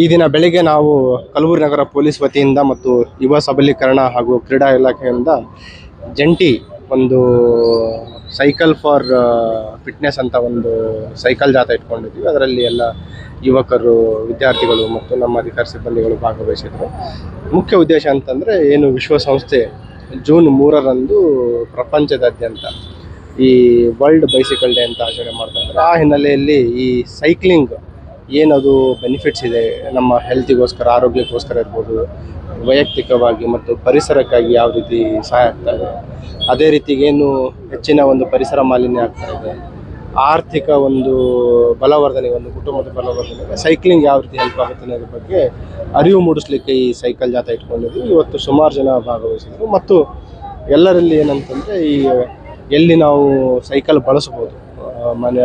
ಈ ದಿನ ಬೆಳಿಗ್ಗೆ ನಾವು ಕಲಬುರಗಿ ನಗರ ಪೊಲೀಸ್ ವತಿಯಿಂದ ಮತ್ತು ಯುವ ಸಬಲೀಕರಣ ಹಾಗೂ ಕ್ರೀಡಾ ಇಲಾಖೆಯಿಂದ ಜಂಟಿ ಒಂದು ಸೈಕಲ್ ಫಾರ್ ಫಿಟ್ನೆಸ್ ಅಂತ ಒಂದು ಸೈಕಲ್ ಜಾಥಾ ಇಟ್ಕೊಂಡಿದ್ದೀವಿ. ಅದರಲ್ಲಿ ಎಲ್ಲ ಯುವಕರು, ವಿದ್ಯಾರ್ಥಿಗಳು ಮತ್ತು ನಮ್ಮ ಅಧಿಕಾರಿ ಸಿಬ್ಬಂದಿಗಳು ಭಾಗವಹಿಸಿದರು. ಮುಖ್ಯ ಉದ್ದೇಶ ಅಂತಂದರೆ ಏನು ವಿಶ್ವಸಂಸ್ಥೆ ಜೂನ್ ಮೂರರಂದು ಪ್ರಪಂಚದಾದ್ಯಂತ ಈ ವರ್ಲ್ಡ್ ಬೈಸಿಕಲ್ ಡೇ ಅಂತ ಆಚರಣೆ ಮಾಡ್ತಾ ಇದ್ದಾರೆ. ಆ ಹಿನ್ನೆಲೆಯಲ್ಲಿ ಈ ಸೈಕ್ಲಿಂಗ್ ಏನದು ಬೆನಿಫಿಟ್ಸ್ ಇದೆ? ನಮ್ಮ ಹೆಲ್ತಿಗೋಸ್ಕರ ಆರೋಗ್ಯಕ್ಕೋಸ್ಕರ ಇರ್ಬೋದು, ವೈಯಕ್ತಿಕವಾಗಿ ಮತ್ತು ಪರಿಸರಕ್ಕಾಗಿ ಯಾವ ರೀತಿ ಸಹಾಯ ಆಗ್ತಾ ಇದೆ? ಅದೇ ಏನು ಹೆಚ್ಚಿನ ಒಂದು ಪರಿಸರ ಮಾಲಿನ್ಯ ಆಗ್ತಾ ಇದೆ. ಆರ್ಥಿಕ ಒಂದು ಬಲವರ್ಧನೆ, ಒಂದು ಕುಟುಂಬದ ಬಲವರ್ಧನೆಗೆ ಸೈಕ್ಲಿಂಗ್ ಯಾವ ರೀತಿ ಹೆಲ್ಪ್ ಆಗುತ್ತೆ ಅನ್ನೋದ್ರ ಬಗ್ಗೆ ಅರಿವು ಮೂಡಿಸ್ಲಿಕ್ಕೆ ಈ ಸೈಕಲ್ ಜಾಥಾ ಇಟ್ಕೊಂಡಿದ್ವಿ ಇವತ್ತು ಸುಮಾರು ಜನ ಭಾಗವಹಿಸಿದರು. ಮತ್ತು ಎಲ್ಲರಲ್ಲಿ ಏನಂತಂದರೆ, ಈ ಎಲ್ಲಿ ನಾವು ಸೈಕಲ್ ಬಳಸ್ಬೋದು ಮನೆ,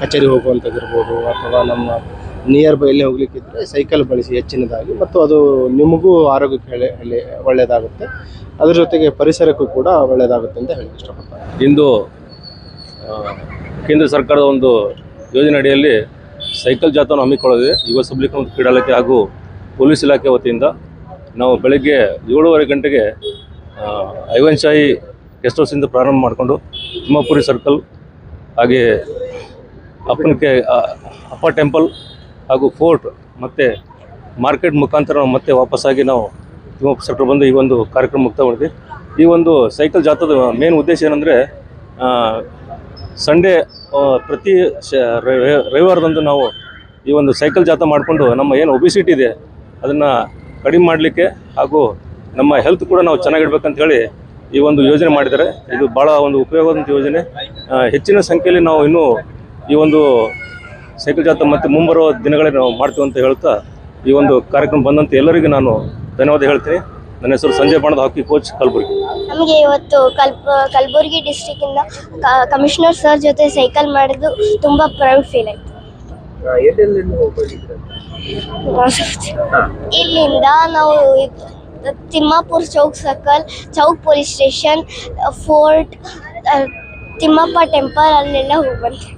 ಕಚೇರಿ ಹೋಗುವಂಥದ್ದು ಇರ್ಬೋದು ಅಥವಾ ನಮ್ಮ ನಿಯರ್ ಬೈ ಎಲ್ಲೇ ಹೋಗ್ಲಿಕ್ಕಿದ್ರೆ ಸೈಕಲ್ ಬಳಸಿ ಹೆಚ್ಚಿನದಾಗಿ ಮತ್ತು ಅದು ನಿಮಗೂ ಆರೋಗ್ಯಕ್ಕೆ ಒಳ್ಳೆಯದಾಗುತ್ತೆ ಅದರ ಜೊತೆಗೆ ಪರಿಸರಕ್ಕೂ ಕೂಡ ಒಳ್ಳೆಯದಾಗುತ್ತೆ ಅಂತ ಹೇಳಿ ಇಷ್ಟಪಡ್ತಾರೆ ಇಂದು ಕೇಂದ್ರ ಸರ್ಕಾರದ ಒಂದು ಯೋಜನೆ ಅಡಿಯಲ್ಲಿ ಸೈಕಲ್ ಜಾಥಾವನ್ನು ಹಮ್ಮಿಕೊಳ್ಳೋದಿದೆ ಯುವ ಸಬಲೀಕರಣ ಇಲಾಖೆ ಹಾಗೂ ಪೊಲೀಸ್ ಇಲಾಖೆ ವತಿಯಿಂದ ನಾವು ಬೆಳಗ್ಗೆ ಏಳುವರೆ ಗಂಟೆಗೆ ಐವನ್ಶಾಹಿ ಐವನ್ ಶಾಹಿ ಗೆಸ್ಟ್ ಹೌಸಿಂದ ಪ್ರಾರಂಭ ಮಾಡಿಕೊಂಡು ತಿಮ್ಮಾಪುರಿ ಸರ್ಕಲ್ ಹಾಗೆ ಅಪ್ಪನಕೆ ಅಪ್ಪ ಟೆಂಪಲ್ ಹಾಗೂ ಫೋರ್ಟ್ ಮತ್ತು ಮಾರ್ಕೆಟ್ ಮುಖಾಂತರ ನಾವು ಮತ್ತೆ ವಾಪಸ್ಸಾಗಿ ನಾವು ತಿಮ್ಮಪ್ಪ ಸೆಕ್ಟರ್ ಬಂದು ಈ ಒಂದು ಕಾರ್ಯಕ್ರಮ ಮುಕ್ತ ಮಾಡಿದ್ವಿ ಈ ಒಂದು ಸೈಕಲ್ ಜಾಥಾದ ಮೇನ್ ಉದ್ದೇಶ ಏನಂದರೆ ಸಂಡೇ ಪ್ರತಿ ಶ, ರವಿ- ರವಿವಾರದಂದು ನಾವು ಈ ಒಂದು ಸೈಕಲ್ ಜಾಥಾ ಮಾಡಿಕೊಂಡು ನಮ್ಮ ಏನು ಒಬಿಸಿಟಿ ಇದೆ, ಅದನ್ನು ಕಡಿಮೆ ಮಾಡಲಿಕ್ಕೆ ಹಾಗೂ ನಮ್ಮ ಹೆಲ್ತ್ ಕೂಡ ನಾವು ಚೆನ್ನಾಗಿಡ್ಬೇಕಂತ ಹೇಳಿ ಈ ಒಂದು ಯೋಜನೆ ಮಾಡಿದ್ದಾರೆ. ಇದು ಭಾಳ ಒಂದು ಉಪಯೋಗವಾದಂಥ ಯೋಜನೆ. ಹೆಚ್ಚಿನ ಸಂಖ್ಯೆಯಲ್ಲಿ ನಾವು ಇನ್ನೂ ಈ ಒಂದು ಸೈಕಲ್ ಜಾಥಾ ಮತ್ತು ಮುಂಬರುವ ದಿನಗಳಲ್ಲಿ ನಾವು ಮಾಡ್ತೀವಿ ಅಂತ ಹೇಳ್ತಾ ಈ ಒಂದು ಕಾರ್ಯಕ್ರಮ ಬಂದಂತ ಎಲ್ಲರಿಗೂ ನಾನು ಧನ್ಯವಾದ ಹೇಳ್ತೀನಿ. ನನ್ನ ಹೆಸರು ಸಂಜಯ್ ಬಾಣದ ಹಾಕಿ ಕೋಚ್ ಕಲಬುರಗಿ. ನಮಗೆ ಇವತ್ತು ಕಲ್ಬ ಕಲಬುರಗಿ ಡಿಸ್ಟಿಕ್ಕಿಂದ ಕಮಿಷನರ್ ಸರ್ ಜೊತೆ ಸೈಕಲ್ ಮಾಡಿದ್ದು ತುಂಬ ಪ್ರೌಡ್ ಫೀಲ್ ಆಯ್ತು. ಇಲ್ಲಿಂದ ನಾವು Timmapur chowk circle chowk police station fort Timmappa temple ಅಲ್ಲೆಲ್ಲ ಹೋಗಿ ಬಂದ್ವಿ.